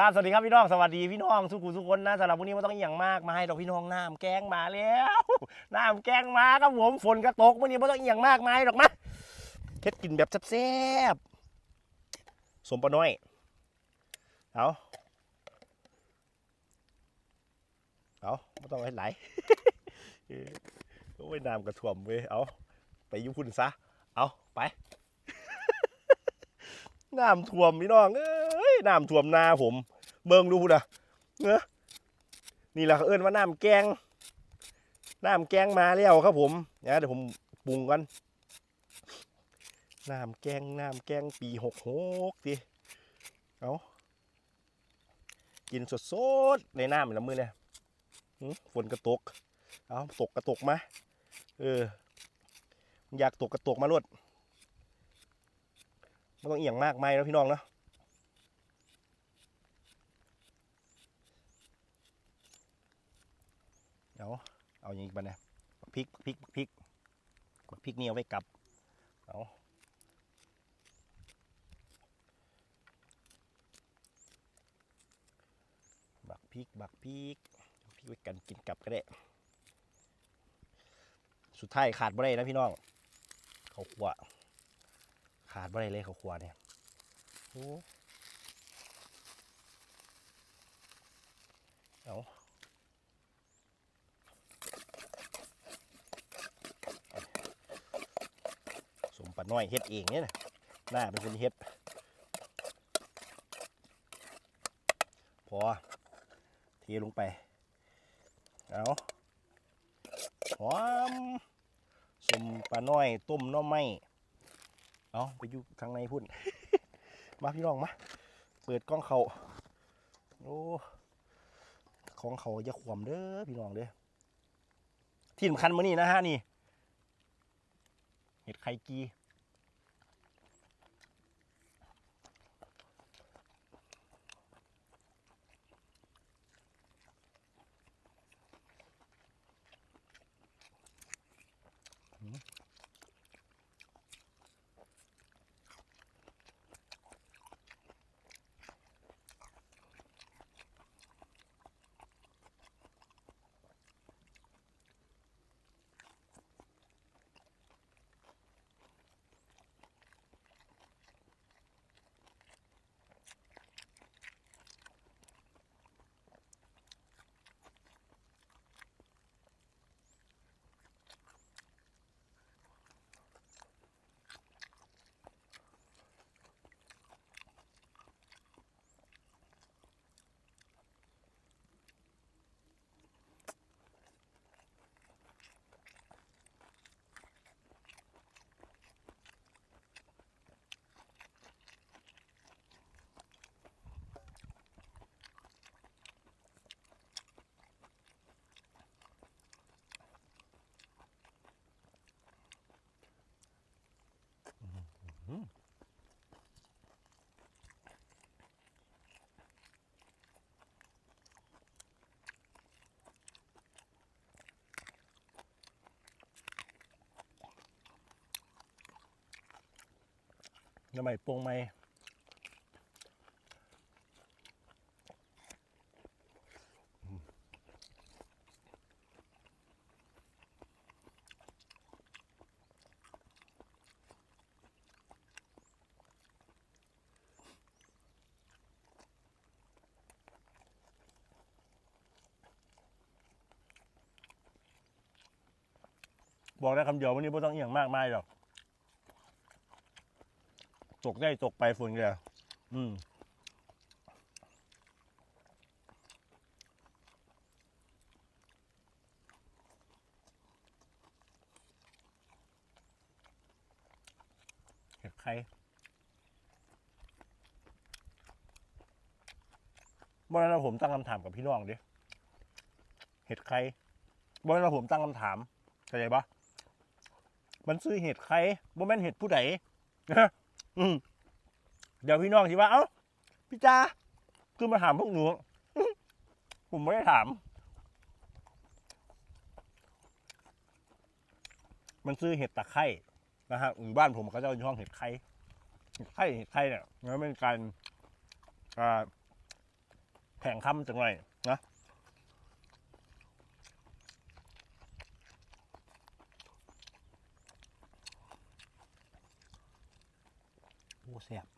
ครับสวัสดีครับพี่น้องสวัสดีพี่น้องทุกคนทุกคนนะสำหรับวันนี้ไม่ต้องอหย่างมากมาให้ดอกพี่น้องน้ำแกงมาแล้วน้ำแกงมาครับผมฝนกระตกวันนี้ไม่ต้องอหย่างมากมาให้ดอกมาเฮ็ดกินแบบแซ่บๆสมปะน้อยเอาเอาไม่ต้องให้ไหลเออโอ้ยน้ำกระถ่วมเว้ยเอาไปยุพุ่นซะเอาไป น้ำท่วมพี่น้องเอ้ยน้ำท่วมนาผม เบิ่งดูนะเนอะนี่แหละเขาเอิ้นว่าน้ำแกงน้ำแกงมาแล้วครับผมนะเดี๋ยวผมปรุงกันน้ำแกงน้ำแกงปีหกหกดิเอากินสดๆในน้ำละมือเนี่ยหึฝนกระตก เอาตกกระตกมา เออ อยากตกกระตกมาลวด ไม่ต้องเอียงมากไม่แล้วพี่น้องเนาะเดี๋ยวเอาอย่างนี้ไปนะพริกพริกพริกพริกเนี่เอาไว้กลับเอาบักพริกบักพริกพริกไว้กันกินกลับก็ได้ สุดท้ายขาดบ่ได้นะพี่น้องเขาขวคั่ว ขาดบ่ได้เลยเขาวคั่วเนี่ยโอ้เอาสมปะน้อยเฮ็ดเองเนี่ยนะหน้าเป็นคนเฮ็ด พอเทลงไป เอาหอมสมปลาน้อย ต้มน้อไม้ เอาไปอยู่ข้างในพุ่น มาพี่น้องมา เปิดกล้องเขาโอ้ของเขาจะขวมเด้อพี่น้องเด้อที่สำคัญมื้อนี้นะฮะนี่ เห็ดไข่กี ทำไมโปรงไม่บอกได้คำเดียววันนี้ไม่ต้องเอียงมากมายหรอก ตกได้ตกไปฝุ่นเดียวอืมเห็ดไข่เมื่อนั้นผมตั้งคำถามกับพี่น้องดิเห็ดไข่เมื่อนั้นผมตั้งคำถามเข้าใจปะมันซื้อเห็ดไข่บ่แม่นเห็ดผู้ใดนะ อืมเดี๋ยวพี่น้องที่ว่า เอ้าพี่จ้าคือมาถามพวกหนูผมไม่ได้ถาม มันซื้อเห็ดตะไคร่นะฮะหรือบ้านผมเขาจะเอาช่องเห็ดไข่เห็ดไข่เห็ดไข่เนี่ยมันเป็นการอ่าข็งคำจังเล ยน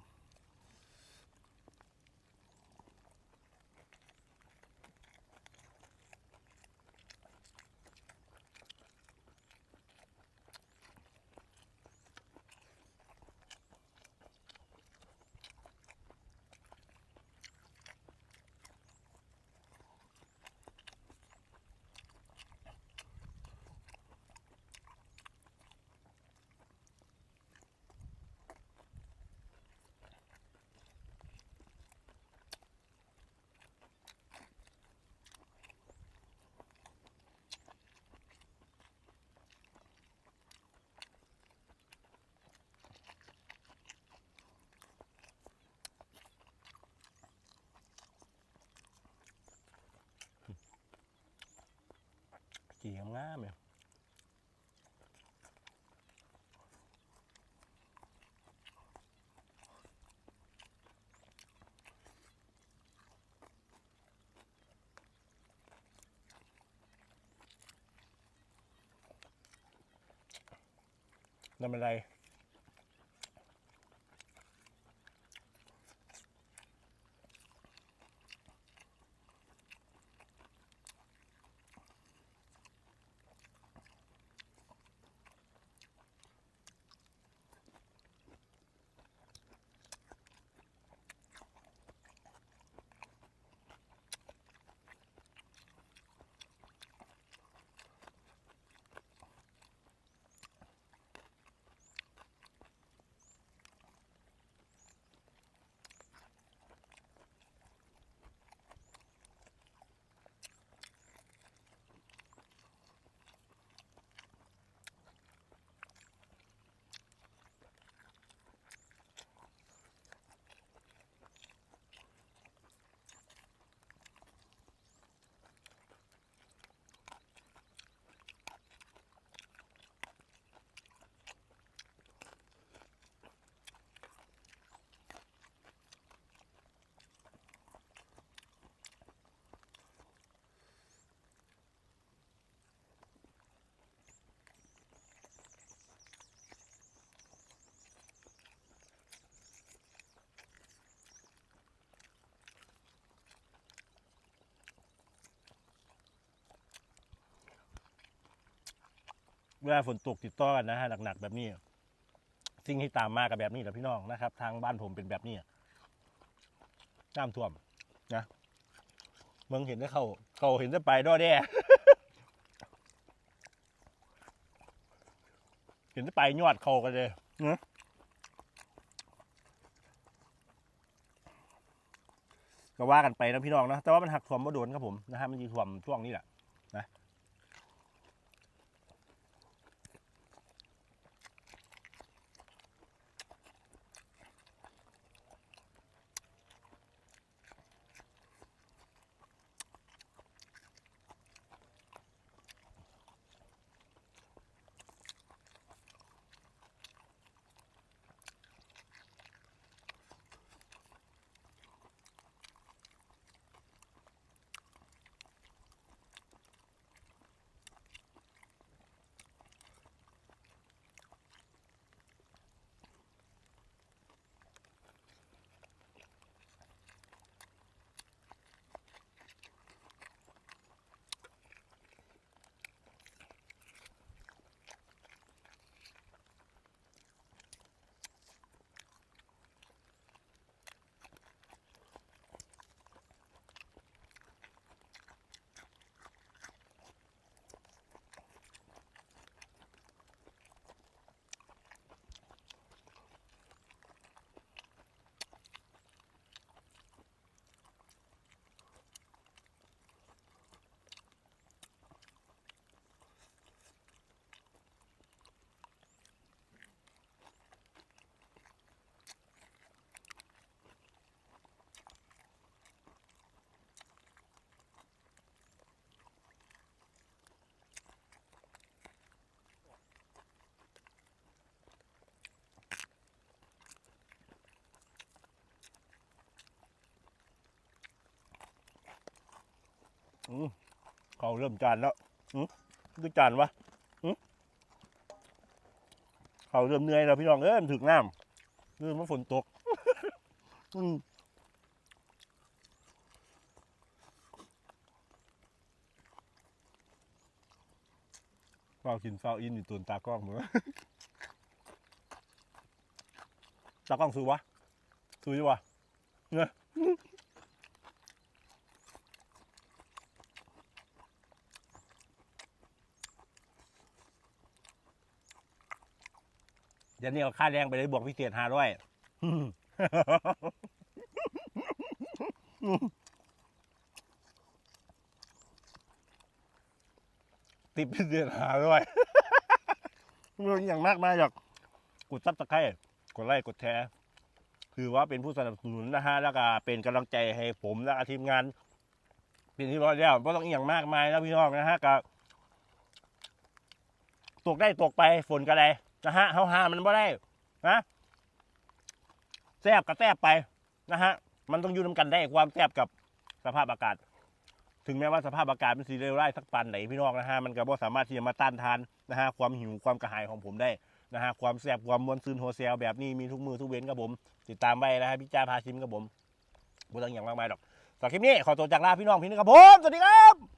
ะโอ้แซ่บจีงามเลยทำอะไร วลาฝนตกติดต่อกันนะฮะหนักๆแบบนี้ สิ่งที่ตามมากับแบบนี้แหละพี่น้องนะครับ ทางบ้านผมเป็นแบบนี้น้ำท่วมนะเมืองเห็นได้เขาเขาเห็นได้ไปดอแด้เห็นได้ไปยอดเขากันเลยนะก็ว่ากันไปนะพี่น้องนะแต่ว่ามันหักท่วมมาโดนครับผมนะฮะมันยีท่วมช่วงนี้แหละ เขาเริ่มจานแล้วคือจานวะเขาเริ่มเหนื่อยแล้วพี่น้องเอ้ยมันถึงน้ำเริ่มว่าฝนตกอืมเฝ้ากินเฝ้าอินอยู่ตุนตากล้องมือตากล้องซื้อวะซื้ออยู่วะเนี่ย เดี๋ยวนี้เอาค่าแรงไปเลยบวกพิเศษห้าร้อยติดพิเศษหาด้วยเรื่องอย่างมากมายหรอกกดซับสไครต์กดไลค์กดแชร์คือว่าเป็นผู้สนับสนุนนะฮะแล้วก็เป็นกำลังใจให้ผมและทีมงาน เป็นที่ร้อยแล้วไม่ต้องอย่างมากมายนะพี่น้องนะฮะกับตกได้ตกไปฝนก็ได้ นะฮะเฮาหามันบ่ได้นะแซบกับแซบไปนะฮะ มันต้องอยู่นำกันได้ความแซบกับสภาพอากาศ ถึงแม้ว่าสภาพอากาศมันสีเร็วไล่สักปันไหนพี่น้องนะฮะมันก็บ่สามารถที่จะมาต้านทานนะฮะความหิวความกระหายของผมได้นะฮะความแซ่บความมวนซืนโฮเซลแบบนี้มีทุกมือทุกเว้นครับผม ติดตามไว้นะฮะพี่จ้าพาชิมครับผมบ่ต้องอย่างมากมายหรอกสำหรับคลิปนี้ขอตัวจากลาพี่น้องพี่นึงครับผมสวัสดีครับ